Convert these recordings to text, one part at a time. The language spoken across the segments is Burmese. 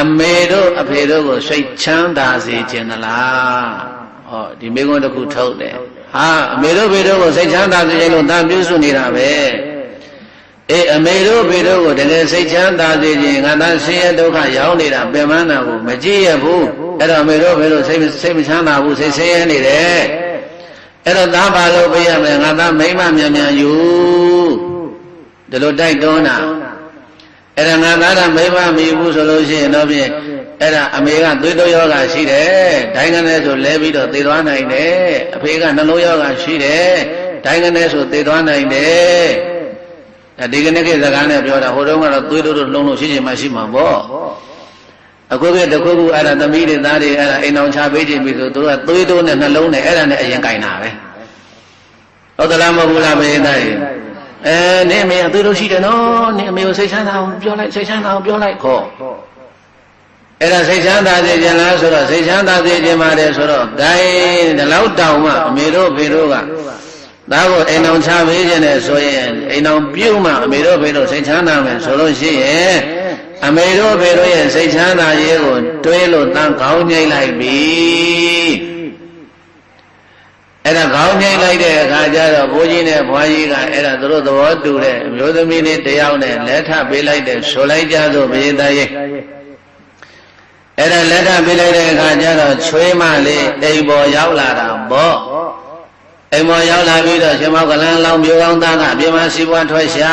အမေတို့အဖေတို့ကိုစိတ်ချမ်းသာစေခြင်းသလားဟောဒီမိကုန်းတစ်ခုထုတ်တယ်ဟာအမေတို့ဖေတို့ကိုစိတ်ချမ်းသာစေခြင်းလို့တန်ပြုစုနေတာပဲအေးအမေတို့ဖေတို့ကိုတကယ်စိတ်ချမ်းသာစေခြင်းငါသားဆင်းရဲဒုက္ခရောက်နေတာပင်မနာကိုမကြည့်ရဘူးအဲ့တော့အမေတို့ဖေတို့စိတ်စိတ်မချမ်းသာဘူးစိတ်ဆင်းရဲနေတယ်အဲ့တော့သားပါလို့ပြရမယ်ငါသားမိမမြန်မြန်ယူဒီလိုတိုက်တွန်းတာ အဲ့ဒါငါသားကမိမမယူဘူးဆိုလို့ရှိရင်တော့ဖြင့်အဲ့ဒါအမေကသွေးတိုးယောဂရှိတယ်ဒိုင်းကနေဆိုလဲပြီးတော့သေသွားနိုင်တယ်အဖေကနှလုံးယောဂရှိတယ်ဒိုင်းကနေဆိုသေသွားနိုင်တယ်အဲဒီကနေ့ခေတ်စကားနဲ့ပြောတာဟိုတုန်းကတော့သွေးတိုးတို့လုံးလုံးရှိချင်မှရှိမှာပေါ့အခုကတခုခုအဲ့ဒါသမီးတွေသားတွေအဲ့ဒါအိမ်အောင်ချပေးခြင်းပြီဆိုသူတို့ကသွေးတိုးနဲ့နှလုံးနဲ့အဲ့ဒါနဲ့အရင်ကင်တာပဲဟုတ်သလားမဟုတ်ဘူးလားမင်းသားကြီး အဲနင်းအမေကသွေးတိုးရှိတယ်နော်နင်းအမေကိုစိတ်ချမ်းသာအောင်ပြောလိုက်စိတ်ချမ်းသာအောင်ပြောလိုက်ခေါ်အဲ့ဒါစိတ်ချမ်းသာစေခြင်းလားဆိုတော့စိတ်ချမ်းသာစေခြင်းပါတယ်ဆိုတော့ဂိုင်းဒီလောက်တောင်မှအမေတို့ဖေတို့ကသားကိုအိမ်အောင်ချပေးခြင်းနဲ့ဆိုရင်အိမ်အောင်ပြုမှအမေတို့ဖေတို့စိတ်ချမ်းသာမယ်ဆိုလို့ရှိရင်အမေတို့ဖေတို့ရဲ့စိတ်ချမ်းသာရေးကိုတွေးလို့တန်းခေါင်းငိမ့်လိုက်ပြီ အဲ့ဒါခေါင်းငိမ့်လိုက်တဲ့အခါကျတော့ဘိုးကြီးနဲ့ဘွားကြီးကအဲ့ဒါသူတို့သဘောတူတဲ့အမျိုးသမီးလေးတယောက်နဲ့လက်ထပ်ပေးလိုက်တဲ့ဆိုလိုက်ကြသို့ဘိသားရဲ့အဲ့ဒါလက်ထပ်ပေးလိုက်တဲ့အခါကျတော့ချွေးမလေးအိမ်ပေါ်ရောက်လာတာပေါ့အိမ်ပေါ်ရောက်လာပြီးတော့ရှင်မောကလန်းလောင်းမျိုးကောင်းသားကအပြင်မှာစီးပွားထွက်ရှာ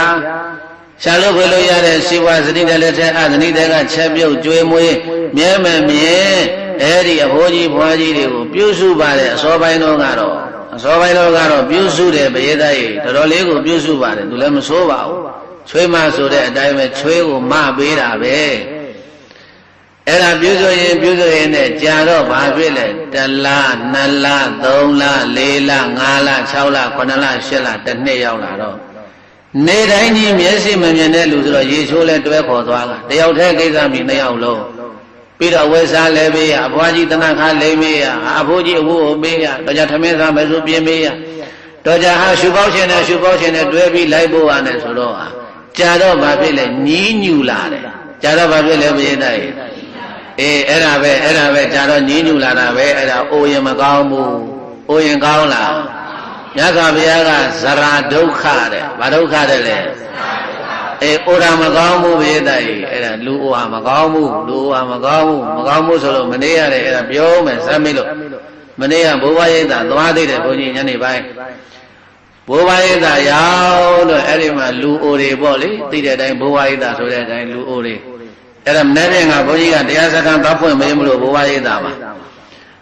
ရှာလို့ဖွေလို့ရတဲ့စီးပွားစတိတဲ့လက်ထက်အသနိတဲ့ကချက်ပြုတ်ကျွေးမွေးမြဲမမြဲအဲ့ဒီအဖိုးကြီးဘွားကြီးတွေကိုပြုစုပါတဲ့အစောပိုင်းတော့ကတော့အစောပိုင်းတော့ကတော့ပြုစုတယ်ဘယေသားကြီးတော်တော်လေးကိုပြုစုပါတယ်သူလည်းမဆိုးပါဘူးချွေးမဆိုတဲ့အတိုင်းပဲချွေးကိုမပေးတာပဲအဲ့ဒါပြုစုရင်ပြုစုရင်နဲ့ကြာတော့ဘာဖြစ်လဲတလနှစ်လသုံးလလေးလငါးလ၆လ9လ10လတစ်နှစ်ရောက်လာတော့ နေတိုင်းကြီးမျက်စိမမြင်တဲ့လူဆိုတော့ရေချိုးလဲတွဲခေါ်သွားတာတယောက်တည်းကိစ္စမိနှစ်ယောက်လုံးပြီးတော့ဝဲစားလဲပေးရအဘွားကြီးတနခါလိမ့်မေးရအဖိုးကြီးအဝိုးကိုပေးရတော့ကြထမင်းစားမယ်ဆိုပြင်းမေးရတော့ကြဟာရှုပေါက်ရှင်နဲ့ရှုပေါက်ရှင်နဲ့တွဲပြီးလိုက်ဖို့ရတယ်ဆိုတော့ကြာတော့ဘာဖြစ်လဲညီးညူလာတယ်ကြာတော့ဘာဖြစ်လဲမရင်တိုက်အေးအဲ့ဒါပဲအဲ့ဒါပဲကြာတော့ညီးညူလာတာပဲအဲ့ဒါအိုရင်မကောင်းဘူးအိုရင်ကောင်းလား မြတ်စွာဘုရားကဇရာဒုက္ခတဲ့ဘာဒုက္ခတဲ့လဲအေးအိုတာမကောင်းဘူးဘေးတိုင်အဲ့ဒါလူအိုဟာမကောင်းဘူးလူအိုဟာမကောင်းဘူးမကောင်းဘူးဆိုလို့မနေရတယ်အဲ့ဒါပြောမယ်စမ်းမေးလို့မနေရဘိုးဘွားရိပ်သာသွားသေးတယ်ဘုန်းကြီးညနေပိုင်းဘိုးဘွားရိပ်သာရောက်တော့အဲ့ဒီမှာလူအိုတွေပေါ့လေသိတဲ့အတိုင်းဘိုးဘွားရိပ်သာဆိုတဲ့အတိုင်းလူအိုတွေအဲ့ဒါမနေ့ကဘုန်းကြီးကတရားစခန်းသွားဖွင့်မေးမလို့ဘိုးဘွားရိပ်သာပါ။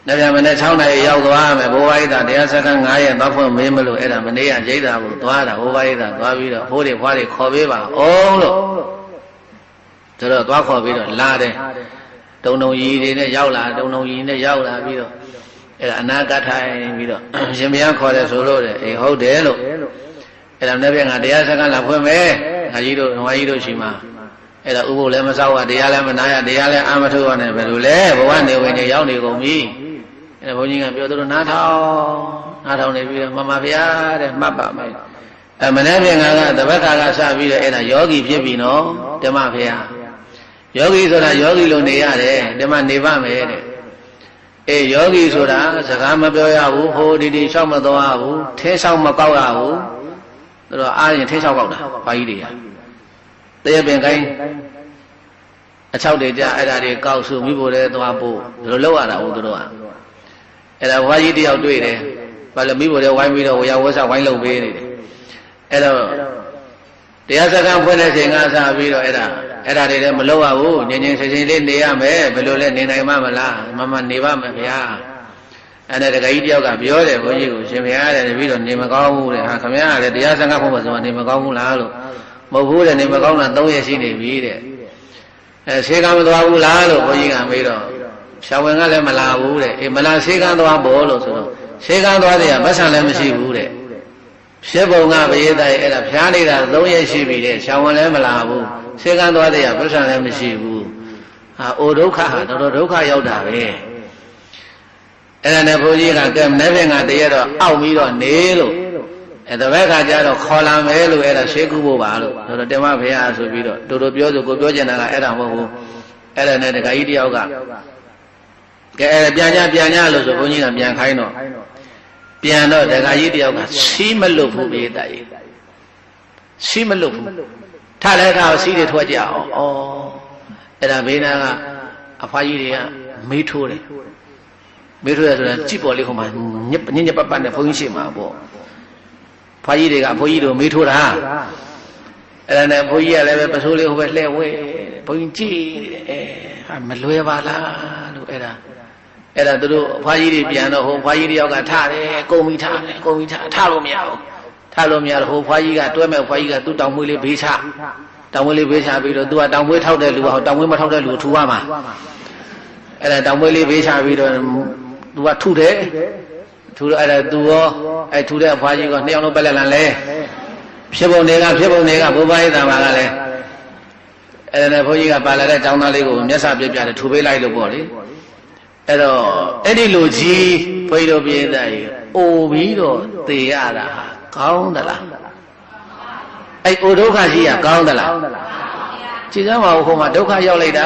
နေ့ပြန်မနေ့6နာရီရောက်သွားမယ်ဘိုးဘွားရိပ်သာတရားစခန်း9ရက်သွားဖွင့်မေးမလို့အဲ့ဒါမနေ့ကရိပ်သာကိုသွားတာဘိုးဘွားရိပ်သာသွားပြီးတော့ဘိုးတွေဘွားတွေခေါ်ပေးပါအောင်လို့ဆိုတော့သွားခေါ်ပြီးတော့လာတယ်။တုံတုံကြီးတွေနဲ့ရောက်လာတုံတုံကြီးနဲ့ရောက်လာပြီးတော့အဲ့ဒါအနာကထိုင်ပြီးတော့ရှင်ဘုရားခေါ်တယ်ဆိုလို့တဲ့အေးဟုတ်တယ်လို့အဲ့ဒါနေ့ပြန်ကတရားစခန်းလာဖွင့်မယ်ငါကြီးတို့ငါကြီးတို့ရှိမှာအဲ့ဒါဥပုပ်လည်းမစောက်ရတရားလည်းမနာရတရားလည်းအာမထုတ်ရနဲ့ဘယ်လိုလဲဘဝနေဝင်နေရောက်နေကုန်ပြီ အဲ့ဒါဘုန်းကြီးကပြောသူတို့နားထောင်နားထောင်နေပြီးတော့မမဗျာတဲ့မှတ်ပါမယ်အမနေ့ပြင်ကကတပတ်ခါကစပြီးတော့အဲ့ဒါယောဂီဖြစ်ပြီနော်ဓမ္မဖေဟာယောဂီဆိုတာယောဂီလိုနေရတယ်ဓမ္မနေပါမယ်တဲ့အေးယောဂီဆိုတာစကားမပြောရဘူးဟိုဒီဒီလျှောက်မသွားဘူးထဲလျှောက်မကောက်ရဘူးသူတို့အားရင်ထဲလျှောက်ကောက်တာဘာကြီးတွေကတရပင်ကိုင်းအချောက်တွေကြအဲ့ဒါတွေကောက်စုမိဖို့တဲ့သွားဖို့ဒီလိုလောက်ရတာဟုတ်သူတို့က အဲ့ဒါဘွားကြီးတယောက်တွေ့တယ်ဘာလို့မိဖို့တဲ့ဝိုင်းပြီးတော့ဝရဝဆဝိုင်းလုပ်ပေးနေတယ်အဲ့တော့တရားစခန်းဖွင့်တဲ့ချိန်ကစပြီးတော့အဲ့ဒါအဲ့ဒါတွေလည်းမလုပ်ရဘူးငြိမ်ငြိမ်ချိန်ချိန်လေးနေရမယ်ဘယ်လိုလဲနေနိုင်မှာမလားမမနေပါမယ်ဗျာအဲ့ဒါတခါကြီးတယောက်ကပြောတယ်ဘုန်းကြီးကိုရှင်ဘုရားတဲ့ပြီးတော့နေမကောင်းဘူးတဲ့ဟာခမရလည်းတရားစခန်းဖွင့်ဖို့ဆိုနေမကောင်းဘူးလားလို့မဟုတ်ဘူးတဲ့နေမကောင်းတာ၃ရက်ရှိနေပြီတဲ့အဲဆေးကံမသွားဘူးလားလို့ဘုန်းကြီးကမေးတော့ ရှာဝင်ကလည်းမလာဘူးတဲ့အေးမလာဆေးကံသွားဘောလို့ဆိုတော့ဆေးကံသွားတယ်ကမဆန်လည်းမရှိဘူးတဲ့ဖြစ်ပုံကဘယေသားရဲ့အဲ့ဒါဖျားနေတာ၃ရက်ရှိပြီတဲ့ရှာဝင်လည်းမလာဘူးဆေးကံသွားတယ်ကမဆန်လည်းမရှိဘူးဟာအိုဒုက္ခဟာတော်တော်ဒုက္ခရောက်တာပဲအဲ့ဒါနဲ့ဘုန်းကြီးကကဲမနေ့ကတည်းကတော့အောက်ပြီးတော့နေလို့အဲတပည့်ခါကျတော့ခေါ်လာမယ်လို့အဲ့ဒါရှေးကုဖို့ပါလို့ဆိုတော့တင်မဖေရဆိုပြီးတော့တို့တို့ပြောဆိုကိုပြောချင်တာကအဲ့ဒါမဟုတ်ဘူးအဲ့ဒါနဲ့တခါကြီးတယောက်က ကဲအဲ့ပြန်ကြပြန်ကြလို့ဆိုဘုန်းကြီးကပြန်ခိုင်းတော့ပြန်တော့တခါကြီးတယောက်ကစီးမလွတ်ဘူးပြေးတာကြီးစီးမလွတ်ဘူးထလည်းထားစီးတွေထွက်ကြအောင်ဩအဲ့ဒါဘေးနာကအဖွားကြီးတွေကမေးထိုးတယ်မေးထိုးရဆိုတာကြည့်ပေါ်လေးဟိုမှာညညညပတ်ပတ်နဲ့ဘုန်းကြီးရှိမှာပေါ့ဖွားကြီးတွေကအဖိုးကြီးတို့မေးထိုးတာအဲ့ဒါနဲ့ဘုန်းကြီးကလည်းပဲပစိုးလေးဟိုပဲလှဲ့ဝဲဘုန်းကြီးကြည့်အဲဟာမလွယ်ပါလားလို့အဲ့ဒါ အဲ့ဒါသူတို့ဖွားကြီးတွေပြန်တော့ဟိုဖွားကြီးတယောက်ကထတယ်ကုံပြီးထတယ်ကုံပြီးထထလို့မရဘူးထလို့မရတော့ဟိုဖွားကြီးကတွဲမဲ့ဖွားကြီးကသူ့တောင်မွေးလေးဘေးချတောင်မွေးလေးဘေးချပြီးတော့သူကတောင်မွေးထောက်တဲ့လူကဟောတောင်မွေးမထောက်တဲ့လူထူရမှာအဲ့ဒါတောင်မွေးလေးဘေးချပြီးတော့သူကထုတယ်ထူတော့အဲ့ဒါသူရောအဲ့ထူတဲ့အဖွားကြီးကနှစ်ယောက်လုံးပက်လက်လန်လဲဖြစ်ပုံတွေကဖြစ်ပုံတွေကဘုရားရေးတာပါကလည်းအဲ့ဒါနဲ့ဘုန်းကြီးကပါလာတဲ့ကျောင်းသားလေးကိုမျက်စာပြပြတယ်ထူပေးလိုက်လို့ပေါ့လေ အဲ့တော့အဲ့ဒီလိုကြီးဘုန်းကြီးတို့ပြည့်တဲ့အိုပြီးတော့သေရတာဟာကောင်းသလားအဲ့အိုဒုက္ခကြီးကကောင်းသလားကြည်စမ်းပါဦးဟိုမှာဒုက္ခရောက်လိုက်တာ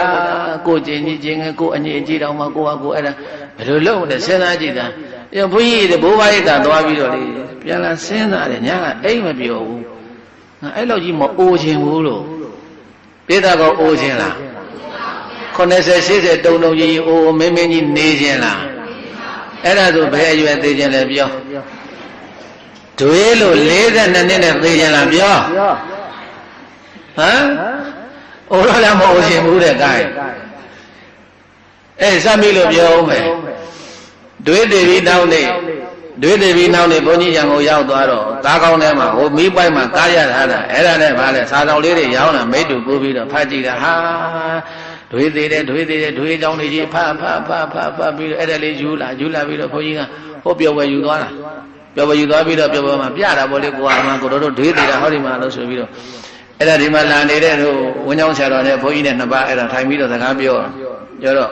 ကိုကျင်ကြီးကျင်ငယ်ကိုအငြိအကြည့်တောင်မှကိုကကိုအဲ့ဒါဘယ်လိုလုပ်မလဲစဉ်းစားကြည့်တာအဲဘုန်းကြီးတွေဘိုးဘွားရိတ်တာသွားပြီးတော့လေပြန်လာစဉ်းစားတယ်ညာကအိမ်မပြောဘူးငါအဲ့လောက်ကြီးမအိုးခြင်းဘူးလို့ပိဿကောအိုးခြင်းလား 80 80တုံတုံကြီးအိုးမင်းမင်းကြီးနေခြင်းလားအဲ့ဒါဆိုဘယ်အရွယ်သေးခြင်းလဲပြောဒွေးလို့42နှစ်နဲ့သေးခြင်းလားပြောဟမ်အိုးတော့လည်းမအိုးခြင်းဘူးတဲ့ကိုင်းအဲစမ်းပြီလို့ပြောအောင်မယ်ဒွေးတေပြီးတောင်းနေဒွေးတေပြီးနောက်နေဘုန်းကြီးရံကိုရောက်သွားတော့ကားကောင်းထဲမှာဟိုမိပိုက်မှာကားရထားတာအဲ့ဒါနဲ့ဗာလဲစာဆောင်လေးတွေရောင်းတာမိတ်တူကူပြီးတော့ဖတ်ကြည့်တာဟာ ဒွေးသေးတယ်ဒွေးသေးတယ်ဒွေးကြောင်းတွေကြီးဖတ်ဖတ်ဖတ်ဖတ်ဖတ်ပြီးတော့အဲ့ဒါလေးယူလာယူလာပြီးတော့ဘုန်းကြီးကဟိုပျော်ဝယ်ယူသွားတာပျော်ဝယ်ယူသွားပြီးတော့ပျော်ဝယ်မှာပြတာပေါ့လေကိုကမှကိုတို့တို့ဒွေးသေးတာဟောဒီမှာလို့ဆိုပြီးတော့အဲ့ဒါဒီမှာလာနေတဲ့ဟိုဝင်းချောင်းဆရာတော်နဲ့ဘုန်းကြီးနဲ့နှစ်ပါးအဲ့ဒါထိုင်ပြီးတော့စကားပြောပြောတော့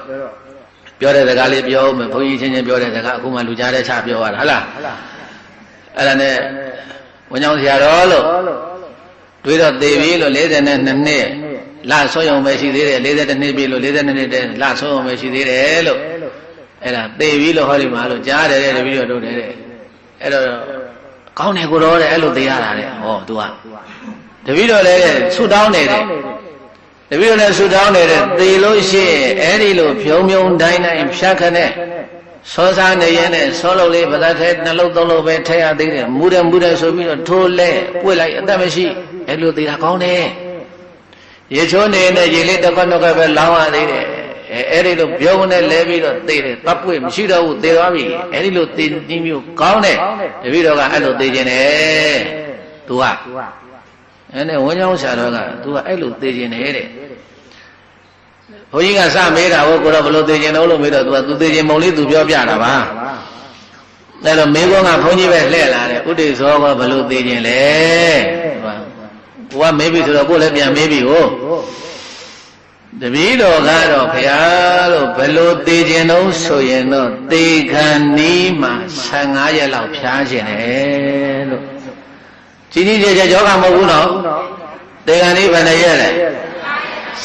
ပြောတဲ့စကားလေးပြောဦးမယ်ဘုန်းကြီးချင်းချင်းပြောတဲ့စကားအခုမှလူကြားတဲ့ချပြောရတာဟုတ်လားအဲ့ဒါနဲ့ဝင်းချောင်းဆရာတော်လို့တွေးတော့သေပြီလို့42နှစ် လဆွရုံပဲရှိသေးတယ်42နှစ်ပြီလို့42နှစ်တည်းလဆွရုံပဲရှိသေးတယ်လို့အဲ့ဒါသေပြီလို့ဟောဒီမှာလို့ကြားတယ်တဲ့တပည့်တော်တို့တဲ့အဲ့တော့ကောင်းတယ်ကိုတော့တဲ့အဲ့လိုသေရတာတဲ့ဟော तू ကတပည့်တော်လည်းဆူတောင်းနေတဲ့တပည့်တော်လည်းဆူတောင်းနေတဲ့သေလို့ရှိရင်အဲ့ဒီလိုဖြုံဖြုံတိုင်းတိုင်းဖြတ်ခနဲ့စောစားနေရင်နဲ့စောလုံးလေးပသက်ထဲနှလုံးသုံးလုံးပဲထည့်ရသေးတယ်မူတယ်မူတယ်ဆိုပြီးတော့ထိုးလဲပွေ့လိုက်အသက်မရှိအဲ့လိုသေတာကောင်းတယ် ရေချိုးနေနဲ့ရေလေးတစ်ခွက်တစ်ခွက်ပဲလောင်းရသေးတယ်အဲအဲ့ဒီလိုပြုံးနဲ့လဲပြီးတော့သေတယ်တပ်ပွေမရှိတော့ဘူးသေသွားပြီအဲ့ဒီလိုသေခြင်းမျိုးကောင်းတယ်တပည့်တော်ကအဲ့လိုသေခြင်းတယ်သူကအဲ့နဲ့ဝန်းချောင်းဆရာတော်ကသူကအဲ့လိုသေခြင်းတယ်တဲ့ဘုန်းကြီးကစမေးတာဟုတ်ကိုတော့ဘလို့သေခြင်းလို့လို့မေးတော့သူကသူသေခြင်းမုံလေးသူပြောပြတာပါအဲ့တော့မင်းကောကဘုန်းကြီးပဲလှည့်လာတယ်ဥဒိသောကဘလို့သေခြင်းလဲ ကိုကမေးပြီဆိုတော့ကိုလည်းပြန်မေးပြီဟုတ်တပည့်တော်ကတော့ဘုရားလို့ဘလို့သေခြင်းတော့ဆိုရင်တော့သေခံနီးမှာ15ရက်လောက်ဖြားခြင်းတယ်လို့ကြီးကြီးကျယ်ကျယ်ကြောကမဟုတ်ဘူးနော်သေခံနီးဘယ်နှရက်လဲ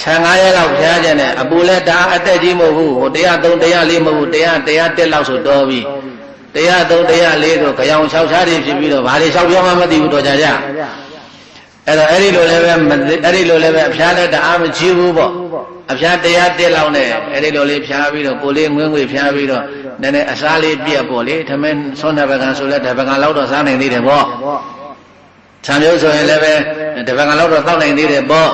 15ရက်လောက်ဖျားကြတယ်အပူလည်းဒါအသက်ကြီးမဟုတ်ဘူးဟို103 104မဟုတ်ဘူး100 101လောက်ဆိုတော်ပြီ103 104ဆိုကြောင်လျှောက်ချားတွေဖြစ်ပြီးတော့ဘာတွေလျှောက်ပြောမှမသိဘူးတော့ကြကြ အဲ့တော့အဲ့ဒီလိုလည်းပဲအဲ့ဒီလိုလည်းပဲအဖျားလည်းတအားမကြီးဘူးပေါ့အဖျားတရားတက်လောက်နဲ့အဲ့ဒီလိုလေးဖျားပြီးတော့ကိုလေးငွေငွေဖျားပြီးတော့နည်းနည်းအစားလေးပြက်ပေါ့လေထမင်းဆွမ်းတဲ့ပကံဆိုလဲတပကံလောက်တော့စားနိုင်သေးတယ်ပေါ့ဆံမျိုးဆိုရင်လည်းပဲတပကံလောက်တော့တောက်နိုင်သေးတယ်ပေါ့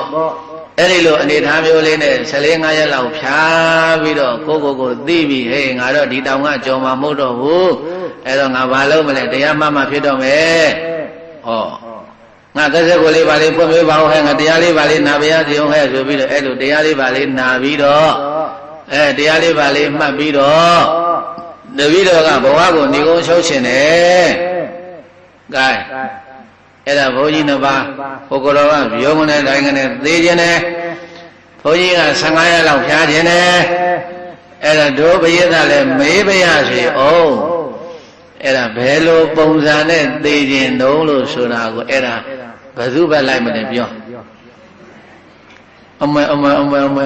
အဲ့ဒီလိုအနေထားမျိုးလေးနဲ့14 5ရက်လောက်ဖြားပြီးတော့ကိုကိုကိုသိပြီဟေးငါတော့ဒီတောင်ကကြော်မှာမဟုတ်တော့ဘူးအဲ့တော့ငါဘာလုပ်မလဲတရားမှမှဖြစ်တော့မယ်ဟော ငါသက်သက်ကိုလေးပါလေးဖွင့်ပေးပါဦးဟဲ့ငါတရားလေးပါလေးနာပါရစီအောင်ဟဲ့ဆိုပြီးတော့အဲ့လိုတရားလေးပါလေးနာပြီးတော့အဲတရားလေးပါလေးမှတ်ပြီးတော့တပည့်တော်ကဘဝကိုဏီကုံချုပ်ရှင်တယ်ကဲအဲ့ဒါဘုန်းကြီးနှစ်ပါးဟိုကိုယ်တော်ကပြောမနဲ့တိုင်းကနေသေခြင်းနဲ့ဘုန်းကြီးက15ရက်လောက်ဖျားခြင်းနဲ့အဲ့ဒါဒုပရိသလည်းမေးပရစီအောင် အဲ့ဒါဘယ်လိုပုံစံနဲ့သေခြင်းတုံးလို့ဆိုတာကိုအဲ့ဒါဘယ်သူပဲလိုက်မလဲပြောအမေအမေအမေအမေ